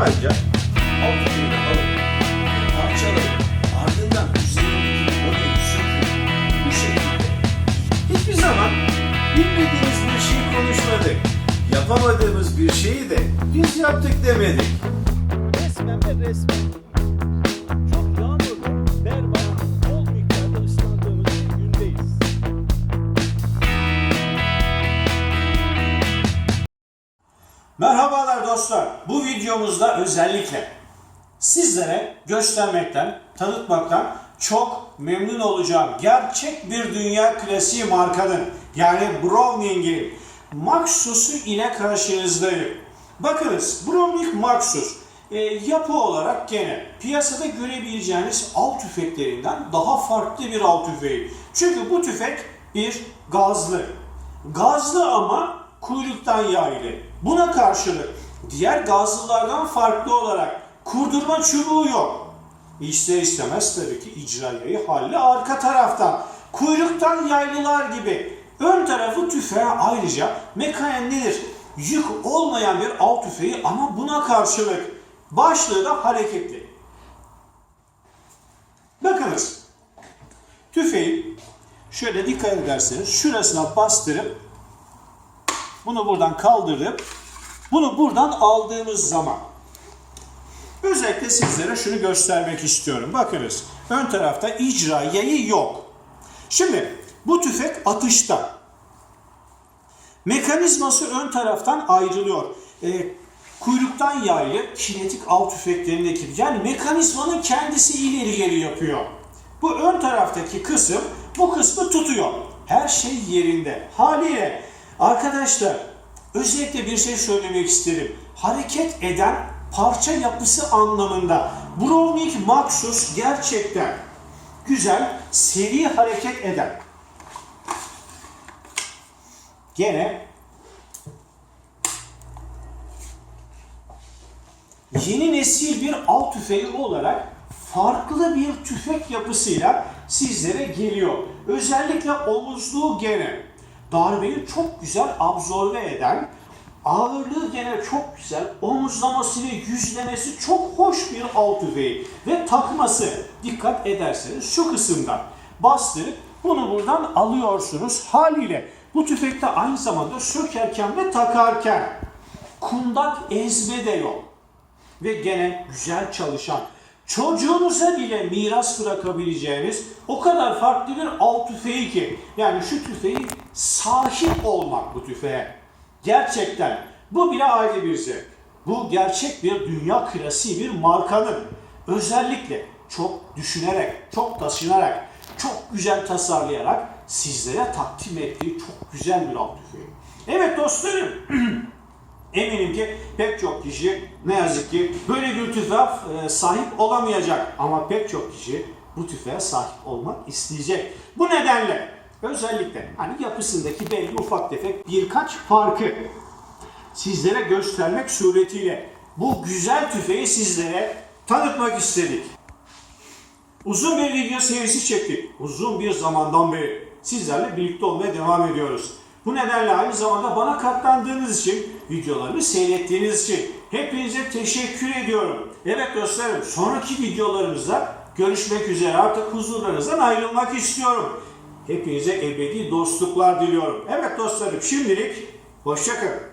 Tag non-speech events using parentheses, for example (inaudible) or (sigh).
Kolayca alt tüfeğini alıp parçalayıp ardından üzerindeki boyayı söküp bu şekilde hiçbir zaman bilmediğimiz bir şey konuşmadık. Yapamadığımız bir şeyi de biz yaptık demedik. Resmen ve resmen. Merhabalar dostlar. Bu videomuzda özellikle sizlere göstermekten, tanıtmaktan çok memnun olacağım. Gerçek bir dünya klasiği markanın yani Browning'in Maxus'u ile karşınızdayım. Bakınız Browning Maxus e, yapı olarak gene piyasada görebileceğiniz av tüfeklerinden daha farklı bir av tüfeği. Çünkü bu tüfek bir gazlı. Gazlı ama kuyruktan yaylı. Buna karşılık diğer gazlılardan farklı olarak kurdurma çubuğu yok. İster istemez tabii ki icraiyeyi halli arka taraftan. Kuyruktan yaylılar gibi. Ön tarafı tüfeğe ayrıca mekanenlidir. Yük olmayan bir av tüfeği ama buna karşılık başlığı da hareketli. Bakınız. Tüfeği şöyle dikkat ederseniz şurasına bastırıp bunu buradan kaldırıp bunu buradan aldığımız zaman özellikle sizlere şunu göstermek istiyorum. Bakınız ön tarafta icra yayı yok. Şimdi bu tüfek atışta. Mekanizması ön taraftan ayrılıyor. Ee, kuyruktan yaylı kinetik av tüfeklerindeki. Yani mekanizmanın kendisi ileri geri yapıyor. Bu ön taraftaki kısım bu kısmı tutuyor. Her şey yerinde. Haliyle arkadaşlar özellikle bir şey söylemek isterim. Hareket eden parça yapısı anlamında Browning Maxus gerçekten güzel, seri hareket eden. Gene yeni nesil bir av tüfeği olarak farklı bir tüfek yapısıyla sizlere geliyor. Özellikle omuzluğu gene darbeyi çok güzel absorbe eden, ağırlığı gene çok güzel, omuzlaması ve yüzlemesi çok hoş bir av tüfeği. Ve takması dikkat ederseniz şu kısımdan bastırıp bunu buradan alıyorsunuz. Haliyle bu tüfekte aynı zamanda sökerken ve takarken kundak ezme de yok ve gene güzel çalışan, çocuğunuza bile miras bırakabileceğiniz o kadar farklı bir av tüfeği ki. Yani şu tüfeği sahip olmak bu tüfeğe. Gerçekten bu bile ayrı bir zevk. Bu gerçek bir dünya klasiği bir markanın özellikle çok düşünerek, çok taşınarak, çok güzel tasarlayarak sizlere takdim ettiği çok güzel bir av tüfeği. Evet dostlarım, (clears throat) Eminim ki pek çok kişi ne yazık ki böyle bir tüfeğe e, sahip olamayacak. Ama pek çok kişi bu tüfeğe sahip olmak isteyecek. Bu nedenle özellikle hani yapısındaki belli ufak tefek birkaç farkı sizlere göstermek suretiyle bu güzel tüfeği sizlere tanıtmak istedik. Uzun bir video serisi çektik. Uzun bir zamandan beri sizlerle birlikte olmaya devam ediyoruz. Bu nedenle aynı zamanda bana katlandığınız için, videolarımı seyrettiğiniz için hepinize teşekkür ediyorum. Evet dostlarım, sonraki videolarımızda görüşmek üzere. Artık huzurlarınızdan ayrılmak istiyorum. Hepinize ebedi dostluklar diliyorum. Evet dostlarım, şimdilik hoşçakalın.